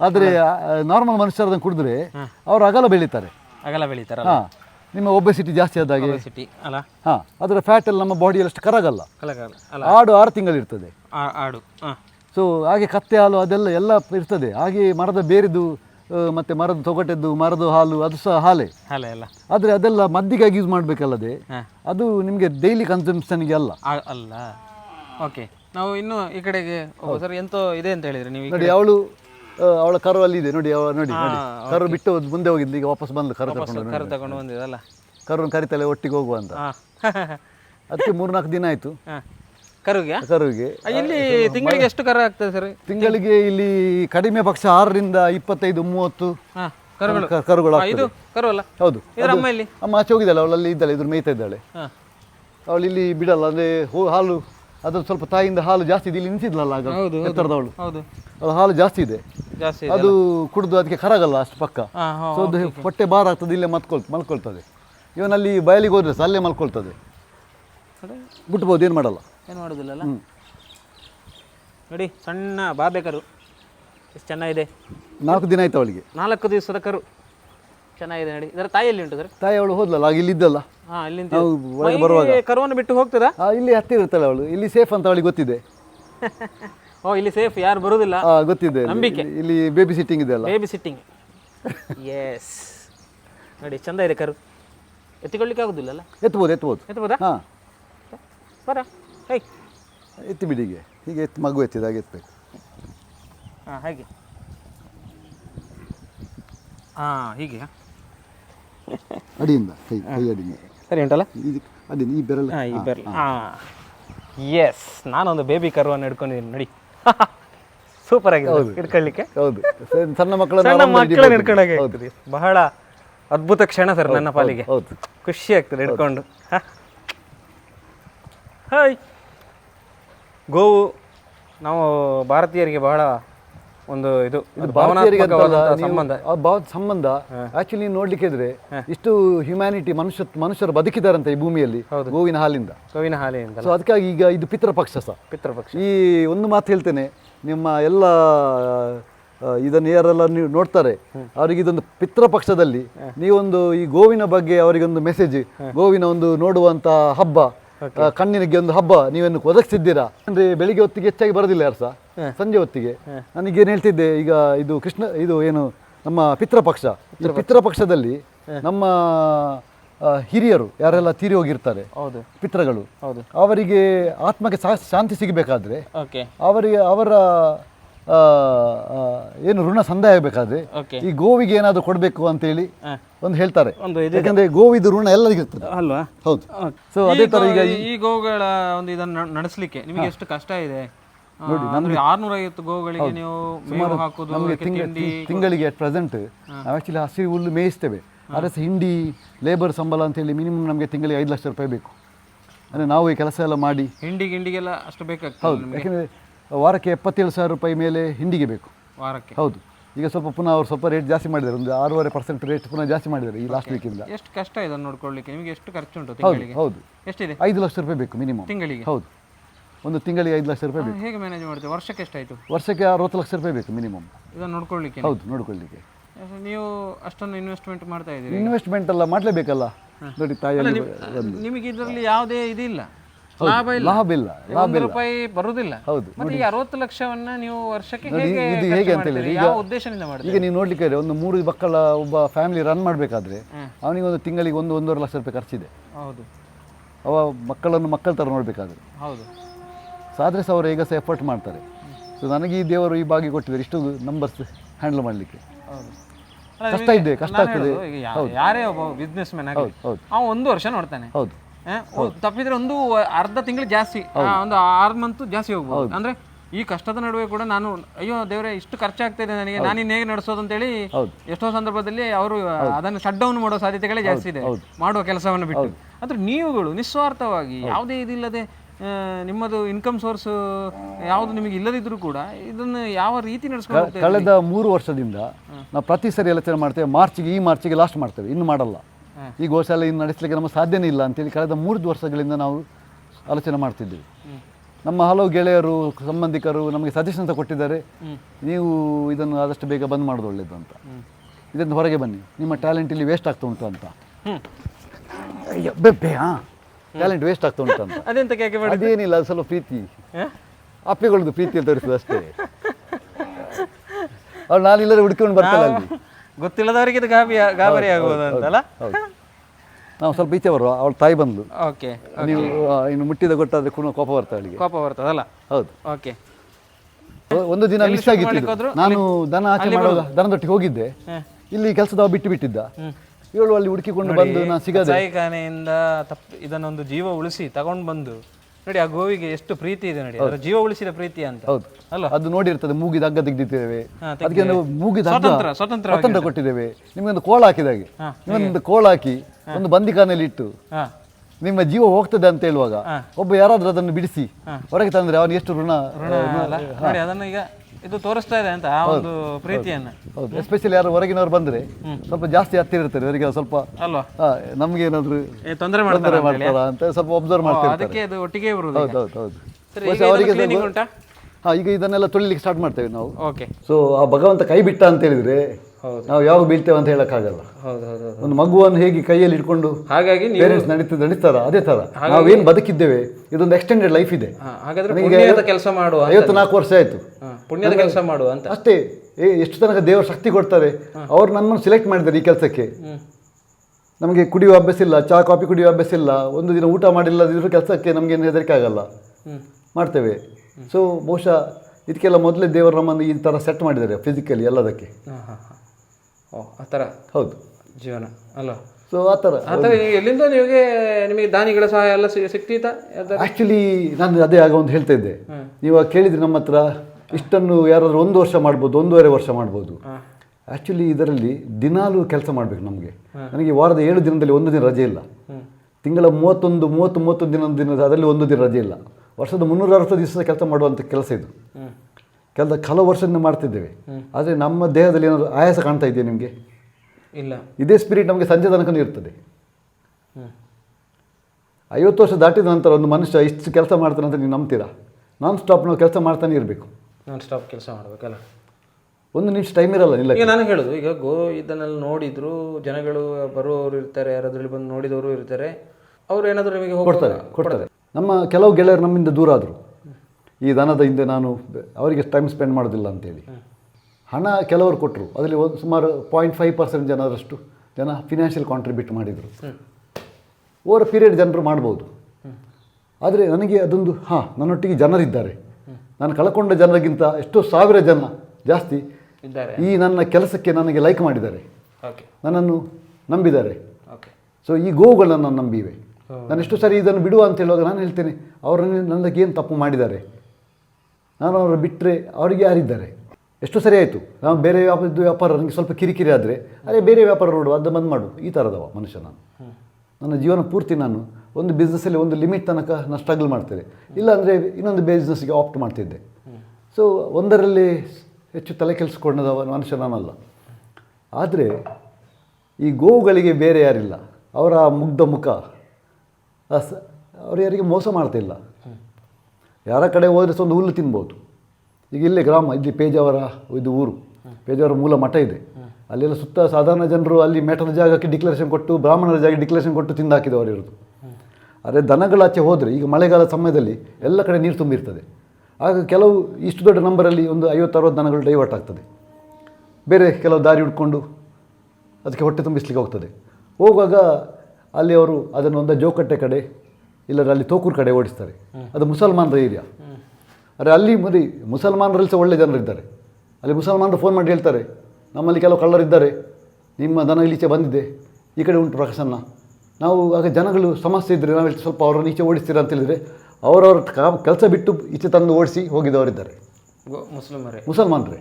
ಆದರೆ ನಾರ್ಮಲ್ ಮನುಷ್ಯರದನ್ನು ಕುಡಿದ್ರೆ ಅವರು ಅಗಲ ಬೆಳೀತಾರೆ. ಅಗಲ ಬೆಳೀತಾರೆ ಹಾಂ. ನಿಮ್ಮ ಒಬೆಸಿಟಿ ಜಾಸ್ತಿ ಆದಾಗೆ. ಸಿಟಿ ಅಲ್ಲ. ಹಾಂ. ಅದರ ಫ್ಯಾಟ್ ಎಲ್ಲ ನಮ್ಮ ಬಾಡಿಯಲ್ಲಿ ಅಷ್ಟು ಕರಗಲ್ಲ. ಆಡು ಆರು ತಿಂಗಳು ಇರ್ತದೆ. ಆ- ಆಡು. ಹಾಂ. ಸೊ ಹಾಗೆ ಕತ್ತೆ ಹಾಲು ಅದೆಲ್ಲ ಎಲ್ಲ ಇರ್ತದೆ. ಹಾಗೆ ಮರದ ಬೇರಿದು ಮತ್ತೆ ಮರದ ತೊಗಟೆದ್ದು ಮರದ ಹಾಲು ಅದು ಸಹ ಹಾಲೆ. ಆದ್ರೆ ಅದೆಲ್ಲ ಮದ್ದಿಗಾಗಿ ಯೂಸ್ ಮಾಡಬೇಕಲ್ಲದೆ? ಅದು ನಿಮಗೆ ಡೈಲಿ ಕನ್ಸಂಪ್ಷನ್ಗೆ ಅಲ್ಲ. ಅಲ್ಲ. ಓಕೆ ನಾವು ಇನ್ನು ಈ ಕಡೆಗೆ ಸರ್ ಎಂತೋ ಇದೆ ಅಂತ ಹೇಳಿದ್ರೆ ನೀವು ನೋಡಿ ಅವಳು ಅವಳ ಕರು ಅಲ್ಲಿ ಇದೆ. ನೋಡಿ ನೋಡಿ ನೋಡಿ. ಕರು ಬಿಟ್ಟು ಮುಂದೆ ಹೋಗಿದ್ದು ಈಗ ವಾಪಸ್ ಬಂದು ಕರು ತಗೊಂಡು ಕರು ತಗೊಂಡು ಬಂದಿದಲ್ಲ ಕರು ಕರಿತಲೆ ಒಟ್ಟಿಗೆ ಹೋಗುವ ಅಂತ. ಅದಕ್ಕೆ ಮೂರ್ನಾಲ್ಕು ದಿನ ಆಯಿತು. ಕರುಗೆ? ಕರುವಿಗೆ ಇಲ್ಲಿ ತಿಂಗಳಿಗೆ ಎಷ್ಟು ಕರ ಆಗ್ತದೆ ಸರ್? ತಿಂಗಳಿಗೆ ಇಲ್ಲಿ ಕಡಿಮೆ ಪಕ್ಷ ಆರರಿಂದ ಇಪ್ಪತ್ತೈದು ಮೂವತ್ತು ಹಾಂ ಕರುಗಳು. ಕ- ಕರುಗಳು ಆ, ಇದು ಆಗ್ತದೆ. ಕರು ಅಲ್ಲ ಹೌದು. ಇದ್ರ ಅಮ್ಮ ಇಲ್ಲಿ? ಅಮ್ಮ ಆಚೆ ಹೋಗಿದ್ದಾಳೆ ಅವಳಲ್ಲಿ ಇದ್ದಾಳೆ ಇದ್ರ ಮೇಯ್ತಾ ಇದ್ದಾಳೆ. ಹಾಂ. ಅವಳು ಇಲ್ಲಿ ಬಿಡಲ್ಲ ಅಂದ್ರೆ ಹಾಲು ಅದ್ರ ಸ್ವಲ್ಪ ತಾಯಿಯಿಂದ ಹಾಲು ಜಾಸ್ತಿ ಇದೆ ಇಲ್ಲಿ ನಿಂತಿದ್ಲಲ್ಲ ಆಗ ಹೌದು, ಹೌದು. ಎತ್ತರದವಳು. ಹೌದು. ಅವಳ ಹಾಲು ಜಾಸ್ತಿ ಇದೆ. ಜಾಸ್ತಿ ಇದೆ ಅದು ಕುಡಿದು ಅದಕ್ಕೆ ಕರಗಲ್ಲ ಅಷ್ಟು ಪಕ್ಕ. ಹಾಂ ಸೊ ಅದು ಹೊಟ್ಟೆ ಬಾರ ಆಗ್ತದೆ ಇಲ್ಲೇ ಮತ್ಕೊಳ್ ಮಲ್ಕೊಳ್ತದೆ. ಇವನಲ್ಲಿ ಬಯಲಿಗೆ ಹೋದ್ರೆ ಸಹ ಅಲ್ಲೇ ಮಲ್ಕೊಳ್ತದೆ. ಬಿಟ್ಬೋದು ಏನು ಮಾಡಲ್ಲ. ಏನು ಮಾಡೋದಿಲ್ಲಲ್ಲ? ನೋಡಿ ಸಣ್ಣ ಬಾಬೆ ಕರು ಎಷ್ಟು ಚೆನ್ನಾಗಿದೆ. ನಾಲ್ಕು ದಿನ ಆಯ್ತು ಅವಳಿಗೆ. ನಾಲ್ಕು ದಿವಸದ ಕರು ಚೆನ್ನಾಗಿದೆ ನೋಡಿ. ಇದರ ತಾಯಿಯಲ್ಲಿ ಉಂಟು ಸರ್? ತಾಯಿ ಅವಳು ಹೋದ್ಲಲ್ಲ ಆಗ ಹಾಂ ಅಲ್ಲಿಂದ ನಾವು ಒಳಗೆ ಬರುವಾಗ. ಕರುವನ್ನು ಬಿಟ್ಟು ಹೋಗ್ತದಾ? ಆ, ಇಲ್ಲಿ ಹತ್ತಿರ ಇರ್ತಾಳೆ ಅವಳು. ಇಲ್ಲಿ ಸೇಫ್ ಅಂತ ಅವಳಿಗೆ ಗೊತ್ತಿದೆ. [laughs] ಓ ಇಲ್ಲಿ ಸೇಫ್ ಯಾರು ಬರುವುದಿಲ್ಲ ಆ, ಗೊತ್ತಿದೆ. ಇಲ್ಲಿ- ನಂಬಿಕೆ. ಇಲ್ಲಿ ಬೇಬಿ ಸಿಟ್ಟಿಂಗ್ ಇದೆ ಅಲ್ಲ. ಬೇಬಿ ಸಿಟ್ಟಿಂಗ್ ಎಸ್ ನೋಡಿ ಚಂದ ಇದೆ ಕರು. ಎತ್ತಿಕೊಳ್ಳಿಕ್ಕೆ ಆಗುದಿಲ್ಲಲ್ಲ? ಎತ್ಬೋದು ಎತ್ಬೋದು. ಎತ್ತಬೋದಾ ಹಾಂ. ಬರ. ಎತ್ತಿ ಬಿಡಿಗೆ. ಹೀಗೆ ಎತ್ತು ಮಗು ಎತ್ತಿದಾಗ ಎತ್ತಬೇಕು ಹಾಂ ಹಾಗೆ? ಹಾಂ ಹೀಗೆ. ಅಡಿಯಿಂದ ಕೈ ಕೈ ಅಡಿಯಿಂದ ಸರಿ ಉಂಟಲ್ಲ? ಇದು ಅಡಿಯಿಂದ ಈ ಬೆರಳು ಹಾಂ ಈ ಬೆರಳು ಹಾಂ. ಎಸ್ ನಾನೊಂದು ಬೇಬಿ ಕರುವನ್ನು ಹಿಡ್ಕೊಂಡಿದ್ದೀನಿ. ನೋಡಿ. ಸೂಪರ್ [laughs] ಆಗಿದೆ. ಹಿಡ್ಕೊಳ್ಳಿಕ್ಕೆ? ಹೌದು. ಸಣ್ಣ ಮಕ್ಕಳನ್ನ ಸಣ್ಣ ಮಕ್ಕಳನ್ನ. ಹಿಡ್ಕೊಂಡಾಗೆ ಆಗ್ತದೆ. ಬಹಳ ಅದ್ಭುತ ಕ್ಷಣ ಸರ್ ನನ್ನ ಪಾಲಿಗೆ. ಹೌದು ಖುಷಿ ಆಗ್ತದೆ ಹಿಡ್ಕೊಂಡು. ಹಾಂ. ಹಾಯ್. ಗೋವು ನಾವು ಭಾರತೀಯರಿಗೆ ಬಹಳ ಒಂದು ಇದು ಭಾವನಾತ್ಮಕವಾದಂತಹ ಸಂಬಂಧ. ಆ ಭಾವ ಸಂಬಂಧ. ಆಕ್ಚುಲಿ ನೋಡ್ಲಿಕ್ಕೆ ಇದ್ರೆ ಇಷ್ಟು ಹ್ಯುಮ್ಯಾನಿಟಿ ಮನುಷ್ಯ ಮನುಷ್ಯರು ಬದುಕಿದಾರಂತೆ ಈ ಭೂಮಿಯಲ್ಲಿ ಗೋವಿನ ಹಾಲಿಂದ. ಗೋವಿನ ಹಾಲೆಯಿಂದ ಸೊ ಅದಕ್ಕಾಗಿ ಈಗ ಇದು ಪಿತೃಪಕ್ಷ ಸಹ ಪಿತೃಪಕ್ಷ ಈ ಒಂದು ಮಾತು ಹೇಳ್ತೇನೆ ನಿಮ್ಮ ಎಲ್ಲ ಆ, ಇದನ್ನು ಯಾರೆಲ್ಲ ನೀವು ನೋಡ್ತಾರೆ ಅವರಿಗೆ ಇದೊಂದು ಪಿತೃಪಕ್ಷದಲ್ಲಿ ನೀವೊಂದು ಈ ಗೋವಿನ ಬಗ್ಗೆ ಅವರಿಗೊಂದು ಮೆಸೇಜ್ ಗೋವಿನ ಒಂದು ನೋಡುವಂತ ಹಬ್ಬ ಕಣ್ಣಿನಿಗೆ ಒಂದು ಹಬ್ಬ ನೀವೇನು ಒದಗಿಸಿದ್ದೀರಾ? ಅಂದ್ರೆ ಬೆಳಿಗ್ಗೆ ಹೊತ್ತಿಗೆ ಹೆಚ್ಚಾಗಿ ಬರೋದಿಲ್ಲ ಯಾರು ಸಹ? ಸಂಜೆ ಹೊತ್ತಿಗೆ. ನನಗೆ ಏನು ಹೇಳ್ತಿದ್ದೆ ಈಗ ಇದು ಕೃಷ್ಣ ಇದು ಏನು ನಮ್ಮ ಪಿತೃಪಕ್ಷ. ಈ ಪಿತೃಪಕ್ಷದಲ್ಲಿ ನಮ್ಮ ಹಿರಿಯರು ಯಾರೆಲ್ಲ ತೀರಿ ಹೋಗಿರ್ತಾರೆ ಪಿತೃಗಳು ಅವರಿಗೆ ಆತ್ಮಕ್ಕೆ ಶಾಂತಿ ಸಿಗಬೇಕಾದ್ರೆ ಅವರಿಗೆ ಅವರ ಏನು ಋಣ ಸಂದಾಯ ಆಗಬೇಕಾದ್ರೆ ಓಕೆ ಈ ಗೋವಿಗೆ ಏನಾದರೂ ಕೊಡಬೇಕು ಅಂತೇಳಿ ಹೇಳಿ ಒಂದು ಹೇಳ್ತಾರೆ. ಒಂದು ಇದು ಯಾಕಂದ್ರೆ ಗೋವಿದು ಋಣ ಎಲ್ಲರಿಗೂ ಇರ್ತದೆ. ಅಲ್ವಾ? ಹೌದು. ಸೊ ಅದೇ ತರ ಈಗ ಈ- ಈ ಗೋವುಗಳ ಒಂದು ಇದನ್ನ ನಡೆಸಲಿಕ್ಕೆ ನಿಮಗೆ ಎಷ್ಟು ಕಷ್ಟ ಇದೆ? ಆರ್ನೂರ ಐವತ್ತು ಗೋವುಗಳಿಗೆ ನೀವು ಮೇವು ಹಾಕೋದು ನಮಗೆ ಅದಕ್ಕೆ ತಿಂಡಿ ತಿಂಗಳಿಗೆ ಅಟ್ ಪ್ರೆಸೆಂಟ್ ನಾವು ಆ್ಯಕ್ಚುಲಿ ಹಸಿರು ಹುಲ್ಲು ಮೇಯಿಸ್ತೇವೆ. ಆದರೆ ಸಹ ಹಿಂಡಿ ಲೇಬರ್ ಸಂಬಳ ಅಂತ ಹೇಳಿ ಮಿನಿಮಮ್ ನಮಗೆ ತಿಂಗಳಿಗೆ ಐದು ಲಕ್ಷ ರೂಪಾಯಿ ಬೇಕು. ಅಂದರೆ ನಾವು ಈ ಕೆಲಸ ಎಲ್ಲ ಮಾಡಿ ಹಿಂಡಿ ಗಿಂಡಿಗೆಲ್ಲ ಅಷ್ಟು ಬೇಕಾಗ್ತದೆ ಹೌದು. ಯಾಕೆಂದರೆ ವಾರಕ್ಕೆ ಎಪ್ಪತ್ತೇಳು ಸಾವಿರ ರೂಪಾಯಿ ಮೇಲೆ ಹಿಂಡಿಗೆ ಬೇಕು. ವಾರಕ್ಕೆ. ಹೌದು. ಈಗ ಸ್ವಲ್ಪ ಪುನಃ ಅವರು ಸ್ವಲ್ಪ ರೇಟ್ ಜಾಸ್ತಿ ಮಾಡಿದ್ದಾರೆ. ಒಂದು ಆರೂವರೆ ಪರ್ಸೆಂಟ್ ರೇಟ್ ಪುನಃ ಜಾಸ್ತಿ ಮಾಡಿದ್ದಾರೆ ಈ ಲಾಸ್ಟ್ ವೀಕಿಂದ ಎಷ್ಟು ಕಷ್ಟ ಇದನ್ನು ನೋಡ್ಕೊಳ್ಳಿಕ್ಕೆ. ನಿಮಗೆ ಎಷ್ಟು ಖರ್ಚುಂಟು ಹೌದು ತಿಂಗಳಿಗೆ? ಹೌದು. ಎಷ್ಟಿದೆ? ಐದು ಲಕ್ಷ ರೂಪಾಯಿ ಬೇಕು ಮಿನಿಮಮ್ ತಿಂಗಳಿಗೆ? ಹೌದು. ಒಂದು ತಿಂಗಳಿಗೆ ಐದು ಲಕ್ಷ ರೂಪಾಯಿ ಬೇಕು. ಹೇಗೆ ಮ್ಯಾನೇಜ್ ಮಾಡ್ತೀವಿ ವರ್ಷಕ್ಕೆ ಎಷ್ಟಾಯಿತು? ವರ್ಷಕ್ಕೆ ಅರವತ್ತು ಲಕ್ಷ ರೂಪಾಯಿ ಬೇಕು ಮಿನಿಮಮ್ ಇದನ್ನು ನೋಡ್ಕೊಳ್ಳಿಕ್ಕೆ ಹೌದು ನೋಡ್ಕೊಳ್ಳಿಕ್ಕೆ. ನೀವು ಅಷ್ಟೊಂದು ಇನ್ವೆಸ್ಟ್ಮೆಂಟ್ ಮಾಡ್ತಾ ಇದ್ದೀರಿ ಇನ್ವೆಸ್ಟ್ಮೆಂಟ್ ಎಲ್ಲ ಮಾಡಲೇಬೇಕಲ್ಲ? ನೋಡಿ ತಾಯಿ ನಿಮಗೆ ಇದರಲ್ಲಿ ಯಾವುದೇ ಇದಿಲ್ಲ. ಲಾಭ ಇಲ್ಲ. ಲಾಭ ಇಲ್ಲ ಲಾಭ ಒಂದು ರೂಪಾಯಿ ಬರುವುದಿಲ್ಲ ಹೌದು ಮತ್ತೆ ಈ ಅರವತ್ತು ಲಕ್ಷವನ್ನ ನೀವು ವರ್ಷಕ್ಕೆ ನೋಡಿ, ಹೇಗೆ ಇದು ಹೇಗೆ ಅಂತ ಹೇಳಿ, ಯಾವ ಉದ್ದೇಶದಿಂದ ಮಾಡ್ತೀರಿ? ಈಗ ನೀವು ನೋಡ್ಲಿಕ್ಕೆ ಒಂದು ಮೂರು ಮಕ್ಕಳ ಒಬ್ಬ ಫ್ಯಾಮಿಲಿ ರನ್ ಮಾಡಬೇಕಾದ್ರೆ ಅವನಿಗೆ ಒಂದು ತಿಂಗಳಿಗೆ ಒಂದು ಒಂದೂವರೆ ಲಕ್ಷ ರೂಪಾಯಿ ಖರ್ಚಿದೆ. ಹೌದು. ಅವ ಮಕ್ಕಳನ್ನು ಮಕ್ಕಳ ಥರ ನೋಡಬೇಕಾದ್ರೆ. ಹೌದು. ಸಾದ್ರೆ ಸಹ ಅವರು ಈಗ ಸಹ ಎಫರ್ಟ್ ಮಾಡ್ತಾರೆ. ಸೊ ನನಗೆ ಈ ದೇವರು ಈ ಬಾಗಿ ಕೊಟ್ಟಿದ್ದಾರೆ ಇಷ್ಟು ನಂಬರ್ಸ್ ಹ್ಯಾಂಡಲ್ ಮಾಡಲಿಕ್ಕೆ. ಹೌದು. ಅಲ್ಲ, ಕಷ್ಟ ಇದೆ, ಕಷ್ಟ ನಾನು ಆಗ್ತದೆ. ಹೇಳೋದು, ಈಗ ಯಾ- ಯಾರೇ ಒಬ್ಬ ಬಿಸ್ನೆಸ್ ಮ್ಯಾನ್ ಆಗಲಿ ಹೌದು. ಅವ ಒಂದು ವರ್ಷ ನೋಡ್ತಾನೆ. ಹೌದು. ತಪ್ಪಿದ್ರೆ ಒಂದು ಅರ್ಧ ತಿಂಗಳು ಜಾಸ್ತಿ ಒಂದು ಆರು ಮಂತ್ ಜಾಸ್ತಿ ಹೋಗ್ಬೋದು. ಅಂದ್ರೆ ಈ ಕಷ್ಟದ ನಡುವೆ ಕೂಡ ನಾನು ಅಯ್ಯೋ ದೇವ್ರೆ ಇಷ್ಟು ಖರ್ಚಾಗ್ತಿದೆ ನನಗೆ ನಾನು ಇನ್ನು ಹೇಗೆ ನಡೆಸೋದು ಅಂತೇಳಿ ಹೇಳಿ ಎಷ್ಟೋ ಸಂದರ್ಭದಲ್ಲಿ ಅವರು ಅದನ್ನು ಶಟ್ ಡೌನ್ ಮಾಡೋ ಸಾಧ್ಯತೆಗಳೇ ಜಾಸ್ತಿ ಇದೆ. ಮಾಡುವ ಕೆಲಸವನ್ನು ಬಿಟ್ಟು. ಅಂದ್ರೆ ನೀವುಗಳು ನಿಸ್ವಾರ್ಥವಾಗಿ ಯಾವುದೇ ಇದಿಲ್ಲದೆ ನಿಮ್ಮದು ಇನ್ಕಮ್ ಸೋರ್ಸ್ ಯಾವುದು ನಿಮಗೆ ಇಲ್ಲದಿದ್ರೂ ಕೂಡ ಇದನ್ನು ಯಾವ ರೀತಿ ನಡೆಸ್ಕೊಂಡು ಕಳೆದ ಮೂರು ವರ್ಷದಿಂದ ನಾವು ಪ್ರತಿ ಸರಿ ಎಲ್ಲ ಮಾಡ್ತೇವೆ ಮಾರ್ಚಿಗೆ ಈ ಮಾರ್ಚಿಗೆ ಲಾಸ್ಟ್ ಮಾಡ್ತೇವೆ ಇನ್ನು ಮಾಡಲ್ಲ. ಈ ಗೋಶಾಲೆ ಇನ್ನು ನಡೆಸಲಿಕ್ಕೆ ನಮ್ಮ ಸಾಧ್ಯನೇ ಇಲ್ಲ ಅಂತೇಳಿ ಕಳೆದ ಮೂರು ವರ್ಷಗಳಿಂದ ನಾವು ಆಲೋಚನೆ ಮಾಡ್ತಿದ್ದೀವಿ. ನಮ್ಮ ಹಲವು ಗೆಳೆಯರು ಸಂಬಂಧಿಕರು ನಮಗೆ ಸಜೆಷನ್ ಅಂತ ಕೊಟ್ಟಿದ್ದಾರೆ. ನೀವು ಇದನ್ನು ಆದಷ್ಟು ಬೇಗ ಬಂದ್ ಮಾಡೋದು ಒಳ್ಳೇದು ಅಂತ. ಇದನ್ನು ಹೊರಗೆ ಬನ್ನಿ. ನಿಮ್ಮ ಟ್ಯಾಲೆಂಟ್ ಇಲ್ಲಿ ವೇಸ್ಟ್ ಆಗ್ತಾ ಉಂಟು ಅಂತ. ಹಾಂ. ಟ್ಯಾಲೆಂಟ್ ವೇಸ್ಟ್ ಆಗ್ತಾ ಉಂಟು ಅಂತ. ಅದೇನಿಲ್ಲ ಅದು ಸ್ವಲ್ಪ ಪ್ರೀತಿ. ಅಪ್ಪಿಗಳದ್ದು ಪ್ರೀತಿ ತೋರಿಸೋದು ಅಷ್ಟೇ. ಅವ್ರು ನಾನು ಇಲ್ಲದೆ ಹುಡ್ಕೊಂಡು ಬರ್ತಾರೆ ಅಲ್ಲಿ. ಗೊತ್ತಿಲ್ಲದವರಿಗೆ ಇದು ಗಾಬಿ ಗಾಬರಿ ಆಗುವುದು ಅಂತಲ್ಲ? ನಾವು ಸ್ವಲ್ಪ ಈಚೆ ಬರುವ ಅವಳ ತಾಯಿ ಬಂದು. ಓಕೆ ನೀವು ಇನ್ನು ಮುಟ್ಟಿದ ಗೊತ್ತಾದ್ರೆ ಕುಣ ಕೋಪ ಬರ್ತದೆ ಅವಳಿಗೆ. ಕೋಪ ಬರ್ತದಲ್ಲ ಹೌದು. ಓಕೆ. ಒಂದು ದಿನ ಮಿಸ್ ಆಗಿತ್ತು. ನಾನು ದನ ಆಚೆ ಮಾಡುವಾಗ ದನದೊಟ್ಟಿಗೆ ಹೋಗಿದ್ದೆ. ಇಲ್ಲಿ ಕೆಲಸದ ಬಿಟ್ಟು ಬಿಟ್ಟಿದ್ದ. ಇವಳು ಅಲ್ಲಿ ಹುಡುಕಿಕೊಂಡು ಬಂದು ನಾನು ಸಿಗದೆ ಕಸಾಯಿಖಾನೆಯಿಂದ ತಪ್ಪು ಇದನ್ನೊಂದು ಜೀವ ಉಳಿಸಿ ತಗೊಂಡು ಬಂದು ನೋಡಿ ಆ ಗೋವಿಗೆ ಎಷ್ಟು ಪ್ರೀತಿ ಇದೆ ನೋಡಿ ಅದರ ಜೀವ ಉಳಿಸಿದ ಪ್ರೀತಿ ಅಂತ. ಹೌದು. ಅಲ್ಲ? ಅದು ನೋಡಿರ್ತದೆ ಮೂಗಿದ ಹಗ್ಗ ತೆಗೆದಿದ್ದೇವೆ ಅದಕ್ಕೆ ನಾವು ಮೂಗಿದ ಹಗ್ಗ ಸ್ವತಂತ್ರ ಸ್ವತಂತ್ರ ಕೊಟ್ಟಿದ್ದೇವೆ. ನಿಮಗೊಂದು ಕೋಳ ಹಾಕಿದಾಗೆ. ನಿಮ್ಮೊಂದು ಕೋಳ ಹಾಕಿ ಒಂದು ಬಂದಿಖಾನೆಯಲ್ಲಿ ಇಟ್ಟು ನಿಮ್ಮ ಜೀವ ಹೋಗ್ತದೆ ಅಂತ ಹೇಳುವಾಗ ಒಬ್ಬ ಯಾರಾದ್ರೂ ಅದನ್ನು ಬಿಡಿಸಿ ಹೊರಗೆ ತಂದ್ರೆ ಅವನಿಗೆ ಎಷ್ಟು ಋಣ ಅದನ್ನು ಈಗ ಇದು ತೋರಿಸ್ತಾ ಇದೆ ಅಂತ ಆ ಒಂದು ಪ್ರೀತಿಯನ್ನ. ಹೌದು. ಎಸ್ಪೆಷಲಿ ಯಾರು ಹೊರಗಿನವ್ರು ಬಂದ್ರೆ ಸ್ವಲ್ಪ ಜಾಸ್ತಿ ಹತ್ತಿರ ಇರ್ತಾರೆ ಅವರಿಗೆ ಸ್ವಲ್ಪ ಅಲ್ವಾ? ನಮ್ಗೆ ಏನಾದ್ರು ತೊಂದರೆ ಮಾಡ್ತಾರೆ ಮಾಡ್ತಾರ ಅಂತ ಸ್ವಲ್ಪ ಒಬ್ಸರ್ವ್ ಮಾಡ್ತಾರೆ ಅದಕ್ಕೆ ಇದು ಒಟ್ಟಿಗೆ ಹೌದು. ಹೌದು ಹೌದು ಅವರಿಗೆ ಹಾ ಈಗ ಇದನ್ನೆಲ್ಲ ತೊಳಿಲಿಕ್ಕೆ ಸ್ಟಾರ್ಟ್ ಮಾಡ್ತೇವೆ ನಾವು. ಓಕೆ ಸೊ ಆ ಭಗವಂತ ಕೈ ಬಿಟ್ಟ ಅಂತ ಹೇಳಿದ್ರೆ ನಾವು ಯಾವಾಗ ಬೀಳ್ತೇವೆ ಅಂತ ಹೇಳಕ್ಕಾಗಲ್ಲ. ಒಂದು ಮಗುವನ್ನು ಹೇಗೆ ಕೈಯಲ್ಲಿ ಇಟ್ಕೊಂಡು ಹಾಗಾಗಿ ಪೇರೆಂಟ್ಸ್ ನಡೀತ ನಡೀತಾರ? ಅದೇ ತರ ನಾವೇನು ಬದುಕಿದ್ದೇವೆ? ಇದೊಂದು ಎಕ್ಸ್ಟೆಂಡೆಡ್ ಲೈಫ್ ಇದೆ. ಕೆಲಸ ಮಾಡುವ. ಐವತ್ತು ನಾಲ್ಕು ವರ್ಷ ಆಯ್ತು. ಪುಣ್ಯದ ಕೆಲಸ ಮಾಡುವ ಅಂತ. ಅಷ್ಟೇ ಎಷ್ಟು ತನಕ ದೇವರು ಶಕ್ತಿ ಕೊಡ್ತಾರೆ ಅವ್ರು ನನ್ನನ್ನು ಸೆಲೆಕ್ಟ್ ಮಾಡಿದ್ದಾರೆ ಈ ಕೆಲಸಕ್ಕೆ. ನಮಗೆ ಕುಡಿಯುವ ಅಭ್ಯಾಸ ಇಲ್ಲ ಚಾ ಕಾಫಿ ಕುಡಿಯುವ ಅಭ್ಯಾಸ ಇಲ್ಲ ಒಂದು ದಿನ ಊಟ ಮಾಡಿಲ್ಲದಿದ್ರೂ ಕೆಲಸಕ್ಕೆ ನಮಗೇನು ಹೆದರಿಕೆ ಆಗಲ್ಲ. ಮಾಡ್ತೇವೆ. ಸೊ ಬಹುಶಃ ಇದಕ್ಕೆಲ್ಲ ಮೊದಲೇ ದೇವರು ನಮ್ಮನ್ನು ಈ ಥರ ಸೆಟ್ ಮಾಡಿದ್ದಾರೆ ಫಿಸಿಕಲಿ ಎಲ್ಲದಕ್ಕೆ. ಓ ಆ ಥರ? ಹೌದು. ಜೀವನ ಅಲ್ಲ ಸೊ ಆ ಥರ. ಆ ಈ ಎಲ್ಲಿಂದ ನಿಮಗೆ ನಿಮಗೆ ದಾನಿಗಳ ಸಹಾಯ ಎಲ್ಲ ಸಿಕ್ತೀತಾ ಆ್ಯಕ್ಚುಲಿ ನಾನು ಅದೇ ಆಗ ಒಂದು ಹೇಳ್ತಾ ಇದ್ದೆ. ನೀವು ಕೇಳಿದ್ರಿ ನಮ್ಮ ಹತ್ರ ಇಷ್ಟನ್ನು ಯಾರಾದರೂ ಒಂದು ವರ್ಷ ಮಾಡ್ಬೋದು ಒಂದೂವರೆ ವರ್ಷ ಮಾಡ್ಬೋದು. ಆ್ಯಕ್ಚುಲಿ ಇದರಲ್ಲಿ ದಿನಾಲೂ ಕೆಲಸ ಮಾಡಬೇಕು ನಮಗೆ. ನನಗೆ ವಾರದ ಏಳು ದಿನದಲ್ಲಿ ಒಂದು ದಿನ ರಜೆ ಇಲ್ಲ. ತಿಂಗಳ ಮೂವತ್ತೊಂದು ಮೂವತ್ತು ಮೂವತ್ತೊಂದು ದಿನ ದಿನದ ಅದರಲ್ಲಿ ಒಂದು ದಿನ ರಜೆ ಇಲ್ಲ. ವರ್ಷದ ಮುನ್ನೂರ ಅರವತ್ತು ದಿವಸ ಕೆಲಸ ಮಾಡುವಂಥ ಕೆಲಸ ಇದು. ಕೆಲಸ ಹಲವು ವರ್ಷದಿಂದ ಮಾಡ್ತಿದ್ದೇವೆ. ಆದರೆ ನಮ್ಮ ದೇಹದಲ್ಲಿ ಏನಾದರೂ ಆಯಾಸ ಕಾಣ್ತಾ ಇದೆಯಾ ನಿಮಗೆ? ಇಲ್ಲ. ಇದೇ ಸ್ಪಿರಿಟ್ ನಮಗೆ ಸಂಜೆ ತನಕನೂ ಇರ್ತದೆ. ಐವತ್ತು ವರ್ಷ ದಾಟಿದ ನಂತರ ಒಂದು ಮನುಷ್ಯ ಇಷ್ಟು ಕೆಲಸ ಮಾಡ್ತಾನೆ ಅಂತ ನೀವು ನಂಬ್ತೀರಾ? ನಾನ್ ಸ್ಟಾಪ್ ನಾವು ಕೆಲಸ ಮಾಡ್ತಾನೆ ಇರಬೇಕು. ನಾನ್ ಸ್ಟಾಪ್ ಕೆಲಸ ಮಾಡಬೇಕಲ್ಲ. ಒಂದು ನಿಮಿಷ ಟೈಮ್ ಇರಲ್ಲ ಇಲ್ಲ ಈಗ ನಾನು ಹೇಳೋದು ಈಗ ಗೋ ಇದನ್ನೆಲ್ಲ ನೋಡಿದ್ರು ಜನಗಳು ಬರುವವರು ಇರ್ತಾರೆ ಯಾರಾದ್ರಲ್ಲಿ ಬಂದು ನೋಡಿದವರು ಇರ್ತಾರೆ ಅವ್ರು ಏನಾದರೂ ನಿಮಗೆ ಕೊಡ್ತಾರೆ ಕೊಡ್ತಾರೆ. ನಮ್ಮ ಕೆಲವು ಗೆಳೆಯರು ನಮ್ಮಿಂದ ದೂರ ಆದರು. ಈ ದನದ ಹಿಂದೆ ನಾನು ಅವರಿಗೆ ಟೈಮ್ ಸ್ಪೆಂಡ್ ಮಾಡೋದಿಲ್ಲ ಅಂತೇಳಿ. ಹಣ ಕೆಲವರು ಕೊಟ್ಟರು ಅದರಲ್ಲಿ ಒಂದು ಸುಮಾರು ಪಾಯಿಂಟ್ ಫೈವ್ ಪರ್ಸೆಂಟ್ ಜನರಷ್ಟು ಜನ ಫಿನಾನ್ಷಿಯಲ್ ಕಾಂಟ್ರಿಬ್ಯೂಟ್ ಮಾಡಿದರು. ಓವರ್ ಪೀರಿಯಡ್ ಜನರು ಮಾಡ್ಬೋದು. ಆದರೆ ನನಗೆ ಅದೊಂದು ಹಾಂ ನನ್ನೊಟ್ಟಿಗೆ ಜನರಿದ್ದಾರೆ. ನಾನು ಕಳ್ಕೊಂಡ ಜನರಿಗಿಂತ ಎಷ್ಟೋ ಸಾವಿರ ಜನ ಜಾಸ್ತಿ ಈ ನನ್ನ ಕೆಲಸಕ್ಕೆ ನನಗೆ ಲೈಕ್ ಮಾಡಿದ್ದಾರೆ. ನನ್ನನ್ನು ನಂಬಿದ್ದಾರೆ. ಓಕೆ ಸೊ ಈ ಗೋವುಗಳನ್ನು ನಾನು ನಂಬಿವೆ. ನಾನು ಎಷ್ಟು ಸರಿ ಇದನ್ನು ಬಿಡುವ ಅಂತ ಹೇಳುವಾಗ ನಾನು ಹೇಳ್ತೇನೆ ಅವರನ್ನು ನನಗೇನು ತಪ್ಪು ಮಾಡಿದ್ದಾರೆ? ನಾನು ಅವರು ಬಿಟ್ಟರೆ ಅವರಿಗೆ ಯಾರಿದ್ದಾರೆ? ಎಷ್ಟು ಸರಿ ಆಯಿತು? ನಾವು ಬೇರೆ ವ್ಯಾಪಾರದ್ದು ವ್ಯಾಪಾರ ನನಗೆ ಸ್ವಲ್ಪ ಕಿರಿಕಿರಿ ಆದರೆ, ಅದೇ ಬೇರೆ ವ್ಯಾಪಾರ ನೋಡು ಅದು ಬಂದ್ ಮಾಡು. ಈ ಥರದವ ಮನುಷ್ಯ ನಾನು. ನನ್ನ ಜೀವನ ಪೂರ್ತಿ ನಾನು ಒಂದು ಬಿಸ್ನೆಸ್ಸಲ್ಲಿ ಒಂದು ಲಿಮಿಟ್ ತನಕ ನಾನು ಸ್ಟ್ರಗಲ್ ಮಾಡ್ತೇನೆ. ಇಲ್ಲಾಂದರೆ ಇನ್ನೊಂದು ಬಿಸ್ನೆಸ್ಗೆ ಆಪ್ಟ್ ಮಾಡ್ತಿದ್ದೆ. ಸೊ ಒಂದರಲ್ಲಿ ಹೆಚ್ಚು ತಲೆ ಕೆಲಿಸ್ಕೊಂಡದವ ಮನುಷ್ಯ ನಾನಲ್ಲ. ಆದರೆ ಈ ಗೋವುಗಳಿಗೆ ಬೇರೆ ಯಾರಿಲ್ಲ. ಅವರ ಮುಗ್ಧ ಮುಖ ಅವರು ಯಾರಿಗೆ ಮೋಸ ಮಾಡ್ತಿಲ್ಲ. ಯಾರ ಕಡೆ ಹೋದರೆ ಒಂದು ಹುಲ್ಲು ತಿನ್ಬೋದು. ಈಗ ಇಲ್ಲೇ ಗ್ರಾಮ, ಇಲ್ಲಿ ಪೇಜಾವರ ಇದು ಊರು. ಪೇಜಾವರ ಮೂಲ ಮಠ ಇದೆ. ಅಲ್ಲೆಲ್ಲ ಸುತ್ತ ಸಾಧಾರಣ ಜನರು ಅಲ್ಲಿ ಮೇಟದ ಜಾಗಕ್ಕೆ ಡಿಕ್ಲರೇಷನ್ ಕೊಟ್ಟು, ಬ್ರಾಹ್ಮಣರ ಜಾಗ ಡಿಕ್ಲರೇಷನ್ ಕೊಟ್ಟು ತಿಂದಾಕಿದವರು ಇರೋದು. ಆದರೆ ದನಗಳಾಚೆ ಹೋದರೆ ಈಗ ಮಳೆಗಾಲ ಸಮಯದಲ್ಲಿ ಎಲ್ಲ ಕಡೆ ನೀರು ತುಂಬಿರ್ತದೆ. ಆಗ ಕೆಲವು ಇಷ್ಟು ದೊಡ್ಡ ನಂಬರಲ್ಲಿ ಒಂದು ಐವತ್ತರವತ್ತು ದನಗಳು ಡೈವರ್ಟ್ ಆಗ್ತದೆ. ಬೇರೆ ಕೆಲವು ದಾರಿ ಹುಡ್ಕೊಂಡು ಅದಕ್ಕೆ ಹೊಟ್ಟೆ ತುಂಬಿಸ್ಲಿಕ್ಕೆ ಹೋಗ್ತದೆ. ಹೋಗುವಾಗ ಅಲ್ಲಿ ಅವರು ಅದನ್ನು ಒಂದು ಜೋಕಟ್ಟೆ ಕಡೆ ಇಲ್ಲದ್ರೆ ಅಲ್ಲಿ ತೋಕೂರು ಕಡೆ ಓಡಿಸ್ತಾರೆ. ಅದು ಮುಸಲ್ಮಾನರ ಏರಿಯಾ. ಆದರೆ ಅಲ್ಲಿ ಮರಿ ಮುಸಲ್ಮಾನರಲ್ಲಿ ಸಹ ಒಳ್ಳೆ ಜನರಿದ್ದಾರೆ ಅಲ್ಲಿ ಮುಸಲ್ಮಾನರು ಫೋನ್ ಮಾಡಿ ಹೇಳ್ತಾರೆ ನಮ್ಮಲ್ಲಿ ಕೆಲವು ಕಳ್ಳರಿದ್ದಾರೆ ನಿಮ್ಮ ದನ ಇಲ್ಲಿಚೆ ಬಂದಿದೆ. ಈ ಕಡೆ ಉಂಟು ಪ್ರಕಾಶನ್ನ ನಾವು ಆಗ ಜನಗಳು ಸಮಸ್ಯೆ ಇದ್ದರೆ ನಾವು ಸ್ವಲ್ಪ ಅವರನ್ನು ಈಚೆ ಓಡಿಸ್ತೀರ ಅಂತ ಹೇಳಿದರೆ ಅವರವ್ರ ಕೆಲಸ ಬಿಟ್ಟು ಈಚೆ ತಂದು ಓಡಿಸಿ ಹೋಗಿದವರಿದ್ದಾರೆ. ಮುಸ್ಲಿಮರೇ. ಮುಸಲ್ಮಾನರೇ.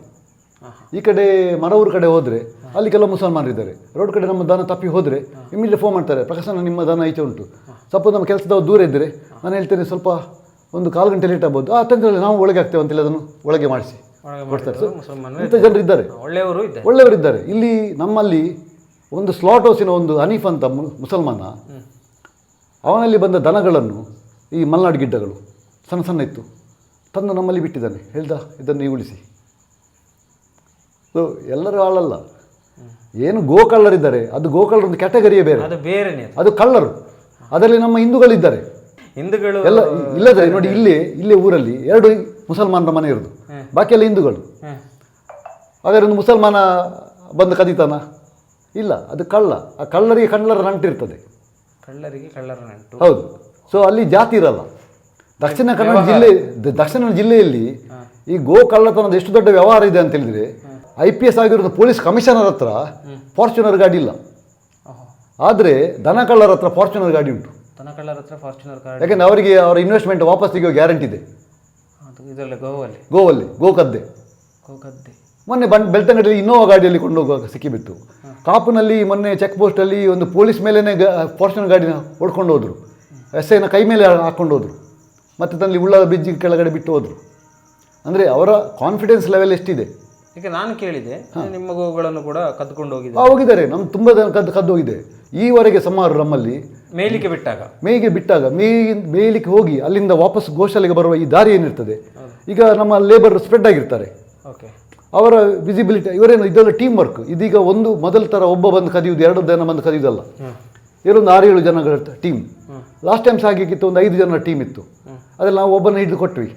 ಈ ಕಡೆ ಮರವೂರು ಕಡೆ ಹೋದರೆ ಅಲ್ಲಿ ಕೆಲವು ಮುಸಲ್ಮಾನರು ಇದ್ದಾರೆ. ರೋಡ್ ಕಡೆ ನಮ್ಮ ದನ ತಪ್ಪಿ ಹೋದರೆ ಇಮ್ಮಿಡಿಯೇಟ್ ಫೋನ್ ಮಾಡ್ತಾರೆ ಪ್ರಕಾಶನ ನಿಮ್ಮ ದನ ಈಚೆ ಉಂಟು. ಸಪೋಸ್ ನಮ್ಮ ಕೆಲಸದವ್ರು ದೂರ ಇದ್ದರೆ ನಾನು ಹೇಳ್ತೇನೆ ಸ್ವಲ್ಪ ಒಂದು ಕಾಲು ಗಂಟೆ ಲೇಟ್ ಆಗ್ಬೋದು. ಆ ತಂತ್ರದಲ್ಲಿ ನಾವು ಒಳಗೆ ಆಗ್ತೇವೆ ಅಂತೇಳಿ ಅದನ್ನು ಒಳಗೆ ಮಾಡಿಸಿ. ಕೊಡ್ತಾರೆ. ಸರ್ ಇಂಥ ಜನರು ಇದ್ದಾರೆ. ಒಳ್ಳೆಯವರು ಇದ್ದಾರೆ. ಒಳ್ಳೆಯವರಿದ್ದಾರೆ ಇಲ್ಲಿ ನಮ್ಮಲ್ಲಿ ಒಂದು ಸ್ಲಾಟ್ ಹೌಸಿನ ಒಂದು ಹನೀಫ್ ಅಂತ ಮುಸಲ್ಮಾನ ಅವನಲ್ಲಿ ಬಂದ ದನಗಳನ್ನು ಈ ಮಲ್ನಾಡು ಗಿಡ್ಡಗಳು ಸಣ್ಣ ಸಣ್ಣ ಇತ್ತು ತಂದು ನಮ್ಮಲ್ಲಿ ಬಿಟ್ಟಿದ್ದಾನೆ. ಹೇಳ್ದ ಇದನ್ನು ನೀವು ಉಳಿಸಿ. ಸೊ ಎಲ್ಲರೂ ಆಳಲ್ಲ. ಏನು ಗೋಕಳ್ಳರಿದ್ದಾರೆ ಅದು ಗೋಕಳ್ಳರ ಒಂದು ಕ್ಯಾಟಗರಿಯೇ ಬೇರೆ. ಅದು ಬೇರೆನೇ ಅದು. ಕಳ್ಳರು. ಅದರಲ್ಲಿ ನಮ್ಮ ಹಿಂದೂಗಳಿದ್ದಾರೆ. ಹಿಂದೂಗಳು ಎಲ್ಲ ಇಲ್ಲದ್ರೆ ನೋಡಿ ಇಲ್ಲಿ ಇಲ್ಲೇ ಊರಲ್ಲಿ ಎರಡು ಮುಸಲ್ಮಾನರ ಮನೆ ಇರೋದು. ಬಾಕಿ ಎಲ್ಲ ಹಿಂದೂಗಳು. ಹಾಗಾದ್ರೆ ಒಂದು ಮುಸಲ್ಮಾನ ಬಂದು ಕದೀತಾನ? ಇಲ್ಲ ಅದು ಕಳ್ಳ. ಆ ಕಳ್ಳರಿಗೆ ಕಳ್ಳರ ನಂಟಿರ್ತದೆ ಕಳ್ಳರಿಗೆ ಕಳ್ಳರ ನಂಟು. ಹೌದು. ಸೊ ಅಲ್ಲಿ ಜಾತಿ ಇರಲ್ಲ. ದಕ್ಷಿಣ ಕನ್ನಡ ಜಿಲ್ಲೆ ದಕ್ಷಿಣ ಕನ್ನಡ ಜಿಲ್ಲೆಯಲ್ಲಿ ಈ ಗೋ ಕಳ್ಳತನದ ಎಷ್ಟು ದೊಡ್ಡ ವ್ಯವಹಾರ ಇದೆ ಅಂತ ಹೇಳಿದ್ರೆ ಐ ಪಿ ಎಸ್ ಆಗಿರೋದು ಪೊಲೀಸ್ ಕಮಿಷನರ್ ಹತ್ರ ಫಾರ್ಚುನರ್ ಗಾಡಿ ಇಲ್ಲ. ಆದರೆ ದನ ಕಳ್ಳರ ಹತ್ರ ಫಾರ್ಚುನರ್ ಗಾಡಿ ಉಂಟು. ದನ ಕಳ್ಳರ ಹತ್ರ ಫಾರ್ಚುನರ್ ಗಾಡಿ ಯಾಕೆಂದ್ರೆ ಅವರಿಗೆ ಅವರ ಇನ್ವೆಸ್ಟ್ಮೆಂಟ್ ವಾಪಸ್ ತೆಗೆಯೋ ಗ್ಯಾರಂಟಿ ಇದೆ. ಇದರಲ್ಲಿ ಗೋವಲ್ಲಿ. ಗೋವಲ್ಲಿ ಗೋಕದ್ದೆ. ಗೋಕದ್ದೆ. ಮೊನ್ನೆ ಬಂಡ್ ಬೆಳ್ತಂಗಡಿಯಲ್ಲಿ ಇನ್ನೋವಾ ಗಾಡಿಯಲ್ಲಿ ಕೊಂಡೋಗುವಾಗ ಸಿಕ್ಕಿಬಿತ್ತು. ಕಾಪುನಲ್ಲಿ ಮೊನ್ನೆ ಚೆಕ್ ಪೋಸ್ಟಲ್ಲಿ ಒಂದು ಪೊಲೀಸ್ ಮೇಲೇ ಫಾರ್ಚುನರ್ ಗಾಡಿನ ಹೊಡ್ಕೊಂಡು ಹೋದರು. ಎಸ್ ಐನ ಕೈ ಮೇಲೆ ಹಾಕ್ಕೊಂಡು ಹೋದರು. ಮತ್ತು ತನ್ನಲ್ಲಿ ಉಳ್ಳ ಬ್ರಿಡ್ಜ್ ಕೆಳಗಡೆ ಬಿಟ್ಟು ಹೋದರು. ಅಂದರೆ ಅವರ ಕಾನ್ಫಿಡೆನ್ಸ್ ಲೆವೆಲ್ ಎಷ್ಟಿದೆ? ಈಗ ನಾನು ಕೇಳಿದೆ ನಿಮ್ಮ ಗೋಗಳನ್ನು ಕೂಡ ಕದ್ಕೊಂಡು ಹೋಗಿದೆ ಹೋಗಿದ್ದಾರೆ. ನಮ್ಮ ತುಂಬ ಜನ ಕದ್ದು ಕದ್ದು ಹೋಗಿದೆ ಈವರೆಗೆ ಸುಮಾರು ನಮ್ಮಲ್ಲಿ ಮೇಲಿಕೆ ಬಿಟ್ಟಾಗ? ಮೇಯ್ಗೆ ಬಿಟ್ಟಾಗ ಮೇ ಮೇಯ್ಲಿಕ್ಕೆ ಹೋಗಿ ಅಲ್ಲಿಂದ ವಾಪಸ್ ಗೋಶಾಲೆಗೆ ಬರುವ ಈ ದಾರಿ ಏನಿರ್ತದೆ ಈಗ ನಮ್ಮ ಲೇಬರ್ ಸ್ಪ್ರೆಡ್ ಆಗಿರ್ತಾರೆ. ಓಕೆ. ಅವರ ವಿಸಿಬಿಲಿಟಿ ಇವರೇನು ಇದೆಲ್ಲ ಟೀಮ್ ವರ್ಕ್ ಇದೀಗ ಒಂದು ಮೊದಲ ಥರ ಒಬ್ಬ ಬಂದು ಕದಿಯುವುದು ಎರಡು ಜನ ಬಂದು ಕದಿಯುವುದಲ್ಲ. ಇವರೊಂದು ಆರು ಏಳು ಜನಗಳ ಟೀಮ್ ಲಾಸ್ಟ್ ಟೈಮ್ಸ್ ಆಗಿತ್ತು ಒಂದು ಐದು ಜನ ಟೀಮ್ ಇತ್ತು. ಅದೆಲ್ಲ ನಾವು ಒಬ್ಬನ ಹಿಡಿದು ಕೊಟ್ವಿ.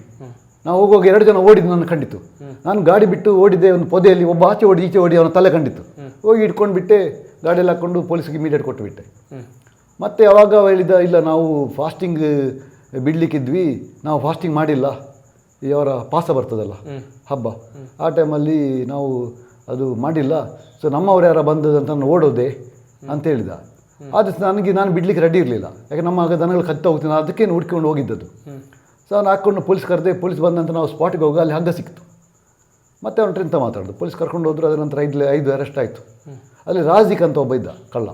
ನಾವು ಹೋಗುವಾಗ ಎರಡು ಜನ ಓಡಿದ್ದು ನನ್ನ ಕಂಡಿತು. ನಾನು ಗಾಡಿ ಬಿಟ್ಟು ಓಡಿದ್ದೆ ಒಂದು ಪೊದೆಯಲ್ಲಿ ಒಬ್ಬ ಆಚೆ ಓಡಿ ಈಚೆ ಓಡಿ ಅವನ ತಲೆ ಕಂಡಿತ್ತು ಹೋಗಿ ಇಟ್ಕೊಂಡು ಬಿಟ್ಟೆ ಗಾಡಿಯಲ್ಲಿ ಹಾಕ್ಕೊಂಡು ಪೊಲೀಸ್ಗೆ ಇಮಿಡಿಯೇಟ್ ಕೊಟ್ಟು ಬಿಟ್ಟೆ. ಮತ್ತೆ ಯಾವಾಗ ಹೇಳಿದ ಇಲ್ಲ ನಾವು ಫಾಸ್ಟಿಂಗ್ ಬಿಡ್ಲಿಕ್ಕಿದ್ವಿ ನಾವು ಫಾಸ್ಟಿಂಗ್ ಮಾಡಿಲ್ಲ ಈ ಅವರ ಪಾಸ ಬರ್ತದಲ್ಲ ಹಬ್ಬ. ಆ ಟೈಮಲ್ಲಿ ನಾವು ಅದು ಮಾಡಿಲ್ಲ. ಸೊ ನಮ್ಮವ್ರು ಯಾರು ಬಂದದಂತ ನಾನು ಓಡೋದೆ ಅಂತ ಹೇಳಿದ. ಆದರೆ ನನಗೆ ನಾನು ಬಿಡ್ಲಿಕ್ಕೆ ರೆಡಿ ಇರಲಿಲ್ಲ. ಯಾಕೆ ನಮ್ಮ ಆಗ ದನಗಳು ಕತ್ತ ಹೋಗ್ತೀನಿ ನಾನು ಅದಕ್ಕೆ ಹುಡ್ಕೊಂಡು ಹೋಗಿದ್ದದು ಸೊ ಅವ್ನು ಹಾಕ್ಕೊಂಡು ಪೊಲೀಸ್ ಕರೆದೆ ಪೊಲೀಸ್ ಬಂದಂತ ನಾವು ಸ್ಪಾಟಿಗೆ ಹೋಗಿ ಅಲ್ಲಿ ಹಗ್ಗ ಸಿಕ್ತು. ಮತ್ತೆ ಅವ್ನು ಟ್ರಿಂತ ಮಾತಾಡೋದು. ಪೊಲೀಸ್ ಕರ್ಕೊಂಡು ಹೋದ್ರು ಅದರ ನಂತರ ಐದು ಐದು ಅರೆಸ್ಟ್ ಆಯಿತು. ಅಲ್ಲಿ ರಾಜಿಕ್ ಅಂತ ಒಬ್ಬ ಇದ್ದ ಕಳ್ಳ.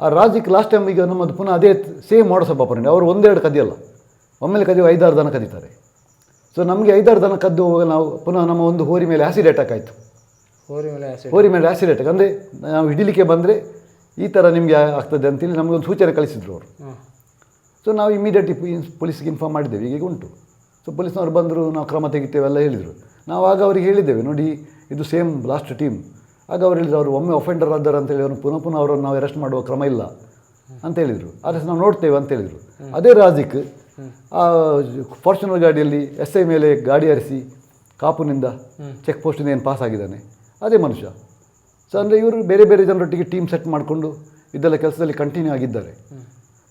ಆ ರಾಜಿಕ್ ಲಾಸ್ಟ್ ಟೈಮ್ ಈಗ ನಮ್ಮದು ಪುನಃ ಅದೇ ಸೇಮ್ ಮಾಡೋ ಸಬ್ಬ ಪರಿಣಾಮ ಅವರು ಒಂದೆರಡು ಕದಿಯಲ್ಲ. ಒಮ್ಮೆಲೆ ಕದಿಯೋ ಐದಾರು ದನ ಕದೀತಾರೆ. ಸೊ ನಮಗೆ ಐದಾರು ದನ ಕದ್ದು ನಾವು ಪುನಃ ನಮ್ಮ ಒಂದು ಹೋರಿ ಮೇಲೆ ಆ್ಯಸಿಡ್ ಅಟ್ಯಾಕ್ ಆಯಿತು. ಹೋರಿ ಮೇಲೆ. ಹೋರಿ ಮೇಲೆ ಆ್ಯಸಿಡ್ ಅಟ್ಯಾಕ್ ಅಂದರೆ ನಾವು ಹಿಡಿಲಿಕ್ಕೆ ಬಂದರೆ ಈ ಥರ ನಿಮಗೆ ಆಗ್ತದೆ ಅಂತೇಳಿ ನಮಗೊಂದು ಸೂಚನೆ ಕಳಿಸಿದ್ರು ಅವರು. ಸೊ ನಾವು ಇಮಿಡಿಯೇಟ್ ಪೊಲೀಸ್ಗೆ ಇನ್ಫಾರ್ಮ್ ಮಾಡಿದ್ದೇವೆ. ಈಗ ಉಂಟು. ಸೊ ಪೊಲೀಸ್ನವರು ಬಂದರು, ನಾವು ಕ್ರಮ ತೆಗಿತೇವೆ ಎಲ್ಲ ಹೇಳಿದರು. ನಾವು ಆಗ ಅವರಿಗೆ ಹೇಳಿದ್ದೇವೆ, ನೋಡಿ, ಇದು ಸೇಮ್ ಲಾಸ್ಟ್ ಟೀಮ್ ಆಗ ಅವ್ರು ಹೇಳಿದ್ರು, ಅವರು ಒಮ್ಮೆ ಒಫೆಂಡರ್ ಆದರು ಅಂತೇಳಿ ಅವರು ಪುನಃ ಪುನಃ ಅವರನ್ನು ನಾವು ಅರೆಸ್ಟ್ ಮಾಡುವ ಕ್ರಮ ಇಲ್ಲ. ಅಂತ ಹೇಳಿದರು. ಆದರೆ ನಾವು ನೋಡ್ತೇವೆ ಅಂತ ಹೇಳಿದರು. ಅದೇ ರಾಜಿಕ್ ಆ ಫಾರ್ಚುನರ್ ಗಾಡಿಯಲ್ಲಿ ಎಸ್ ಐ ಮೇಲೆ ಗಾಡಿ ಹರಿಸಿ, ಕಾಪುನಿಂದ ಚೆಕ್ ಪೋಸ್ಟಿಂದ ಏನು ಪಾಸ್ ಆಗಿದ್ದಾನೆ. ಅದೇ ಮನುಷ್ಯ. ಸೊ ಅಂದರೆ ಇವರು ಬೇರೆ ಬೇರೆ ಜನರೊಟ್ಟಿಗೆ ಟೀಮ್ ಸೆಟ್ ಮಾಡಿಕೊಂಡು, ಇದೆಲ್ಲ ಕೆಲಸದಲ್ಲಿ ಕಂಟಿನ್ಯೂ ಆಗಿದ್ದಾರೆ.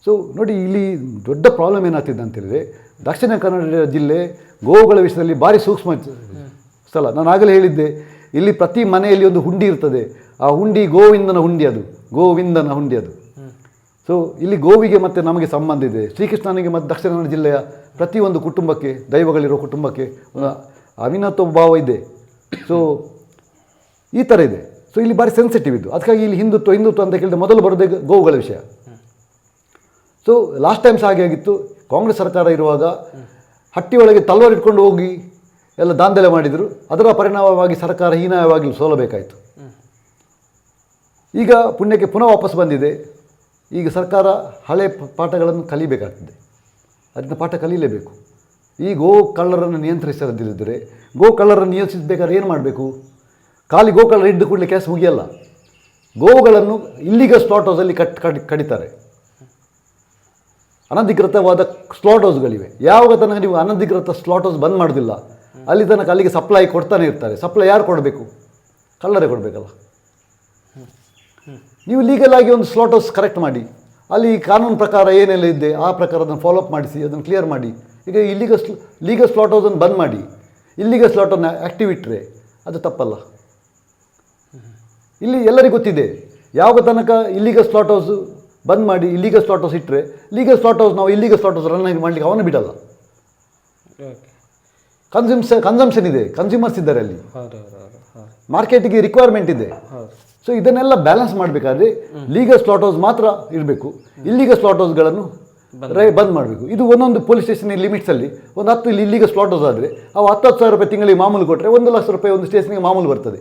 ಸೊ ನೋಡಿ ಇಲ್ಲಿ ದೊಡ್ಡ ಪ್ರಾಬ್ಲಮ್ ಏನಾಗ್ತಿದೆ ಅಂತೇಳಿದರೆ ದಕ್ಷಿಣ ಕನ್ನಡ ಜಿಲ್ಲೆ ಗೋವುಗಳ ವಿಷಯದಲ್ಲಿ ಭಾರಿ ಸೂಕ್ಷ್ಮ ಸ್ಥಳ. ನಾನು ಆಗಲೇ ಹೇಳಿದ್ದೆ, ಇಲ್ಲಿ ಪ್ರತಿ ಮನೆಯಲ್ಲಿ ಒಂದು ಹುಂಡಿ ಇರ್ತದೆ. ಆ ಹುಂಡಿ ಗೋವಿಂದನ ಹುಂಡಿ ಅದು. ಗೋವಿಂದನ ಹುಂಡಿ ಅದು. ಸೊ ಇಲ್ಲಿ ಗೋವಿಗೆ ಮತ್ತು ನಮಗೆ ಸಂಬಂಧ ಇದೆ. ಶ್ರೀಕೃಷ್ಣನಿಗೆ ಮತ್ತು ದಕ್ಷಿಣ ಕನ್ನಡ ಜಿಲ್ಲೆಯ ಪ್ರತಿಯೊಂದು ಕುಟುಂಬಕ್ಕೆ ದೈವಗಳಿರೋ ಕುಟುಂಬಕ್ಕೆ ಅವಿನತ್ವ ಭಾವ ಇದೆ. ಸೊ ಈ ಥರ ಇದೆ. ಸೊ ಇಲ್ಲಿ ಭಾರಿ ಸೆನ್ಸಿಟಿವ್ ಇದು. ಅದಕ್ಕಾಗಿ ಇಲ್ಲಿ ಹಿಂದುತ್ವ ಹಿಂದುತ್ವ ಅಂತ ಕೇಳಿದ್ರೆ ಮೊದಲು ಬರೋದೇ ಗೋವುಗಳ ವಿಷಯ. ಸೊ ಲಾಸ್ಟ್ ಟೈಮ್ಸ್ ಹಾಗೆ ಆಗಿತ್ತು. ಕಾಂಗ್ರೆಸ್ ಸರ್ಕಾರ ಇರುವಾಗ ಹಟ್ಟಿ ಒಳಗೆ ಇಟ್ಕೊಂಡು ಹೋಗಿ ಎಲ್ಲ ದಾಂಧಲೆ ಮಾಡಿದರು. ಅದರ ಪರಿಣಾಮವಾಗಿ ಸರ್ಕಾರ ಹೀನಾಯವಾಗಿ ಸೋಲಬೇಕಾಯಿತು. ಈಗ ಪುಣ್ಯಕ್ಕೆ ಪುನಃ ವಾಪಸ್ ಬಂದಿದೆ. ಈಗ ಸರ್ಕಾರ ಹಳೆ ಪಾಠಗಳನ್ನು ಕಲಿಬೇಕಾಗ್ತದೆ. ಅದನ್ನ ಪಾಠ ಕಲೀಲೇಬೇಕು. ಈ ಗೋ ಕಳ್ಳರನ್ನು ನಿಯಂತ್ರಿಸದಿದ್ದರೆ ಗೋ ಕಳ್ಳರನ್ನು ನಿಯಂತ್ರಿಸಬೇಕಾದ್ರೆ ಏನು ಮಾಡಬೇಕು? ಖಾಲಿ ಗೋ ಕಳ್ಳರ ಇದ್ದು ಕೂಡಲೇ ಕೆಲಸ ಮುಗಿಯಲ್ಲ. ಗೋವುಗಳನ್ನು ಇಲ್ಲಿಗ ಸ್ಲಾಟ್ ಹೌಸಲ್ಲಿ ಕಟ್, ಕಡಿ, ಕಡಿತಾರೆ. ಅನಧಿಕೃತವಾದ ಸ್ಲಾಟ್ ಹೌಸ್ಗಳಿವೆ ಯಾವಾಗ ತನಕ ನೀವು ಅನಧಿಕೃತ ಸ್ಲಾಟ್ ಹೌಸ್ ಬಂದ್ ಮಾಡೋದಿಲ್ಲ, ಅಲ್ಲಿ ತನಕ ಅಲ್ಲಿಗೆ ಸಪ್ಲೈ ಕೊಡ್ತಾನೆ ಇರ್ತಾರೆ. ಸಪ್ಲೈ ಯಾರು ಕೊಡಬೇಕು? ಕಳ್ಳರೇ ಕೊಡಬೇಕಲ್ಲ. ನೀವು ಲೀಗಲ್ ಆಗಿ ಒಂದು ಸ್ಲಾಟ್ ಹೌಸ್ ಕರೆಕ್ಟ್ ಮಾಡಿ, ಅಲ್ಲಿ ಕಾನೂನು ಪ್ರಕಾರ ಏನೆಲ್ಲ ಇದೆ, ಆ ಪ್ರಕಾರ ಅದನ್ನು ಫಾಲೋಅಪ್ ಮಾಡಿಸಿ, ಅದನ್ನು ಕ್ಲಿಯರ್ ಮಾಡಿ. ಈಗ ಇಲ್ಲಿಗ ಲೀಗಲ್ ಸ್ಲಾಟ್ ಹೌಸನ್ನು ಬಂದ್ ಮಾಡಿ ಇಲ್ಲಿಗ ಸ್ಲಾಟನ್ನು ಆ್ಯಕ್ಟಿವ್ ಇಟ್ಟರೆ ಅದು ತಪ್ಪಲ್ಲ. ಇಲ್ಲಿ ಎಲ್ಲರಿಗೂ ಗೊತ್ತಿದೆ, ಯಾವಾಗ ತನಕ ಇಲ್ಲಿಗ ಸ್ಲಾಟ್ ಹೌಸ್ ಬಂದ್ ಮಾಡಿ ಇಲ್ಲಿಗ ಸ್ಲಾಟ್ ಹೌಸ್ ಇಟ್ಟರೆ ಲೀಗಲ್ ಸ್ಲಾಟ್ ಹೌಸ್ ನಾವು ಇಲ್ಲಿಗೆ ಸ್ಲಾಟ್ ಹೌಸ್ ರನ್ ಮಾಡಲಿಕ್ಕೆ ಅವನು ಬಿಡಲ್ಲ. ಕನ್ಸ್ಯೂಮ್ಸ್ ಕನ್ಸಂಪ್ಷನ್ ಇದೆ ಕನ್ಸ್ಯೂಮರ್ಸ್ ಇದ್ದಾರೆ ಅಲ್ಲಿ. ಮಾರ್ಕೆಟಿಗೆ ರಿಕ್ವೈರ್ಮೆಂಟ್ ಇದೆ. ಸೊ ಇದನ್ನೆಲ್ಲ ಬ್ಯಾಲೆನ್ಸ್ ಮಾಡಬೇಕಾದ್ರೆ ಲೀಗಲ್ ಸ್ಲಾಟ್ ಹೌಸ್ ಮಾತ್ರ ಇರಬೇಕು. ಇಲ್ಲಿಗ ಸ್ಲಾಟ್ ಹೌಸ್ಗಳನ್ನು ರೈ ಬಂದ್ ಮಾಡಬೇಕು. ಇದು ಒಂದೊಂದು ಪೊಲೀಸ್ ಸ್ಟೇಷನ್ ಲಿಮಿಟ್ಸಲ್ಲಿ ಒಂದು ಹತ್ತು ಇಲ್ಲಿ ಇಲ್ಲಿಗ ಸ್ಲಾಟ್ ಹೌಸ್ ಆದರೆ ಅವು ಹತ್ತು ಹತ್ತು ಸಾವಿರ ರೂಪಾಯಿ ತಿಂಗಳಿಗೆ ಮಾಮೂಲು ಕೊಟ್ಟರೆ ಒಂದು ಲಕ್ಷ ರೂಪಾಯಿ ಒಂದು ಸ್ಟೇಷನ್ಗೆ ಮಾಮೂಲು ಬರ್ತದೆ.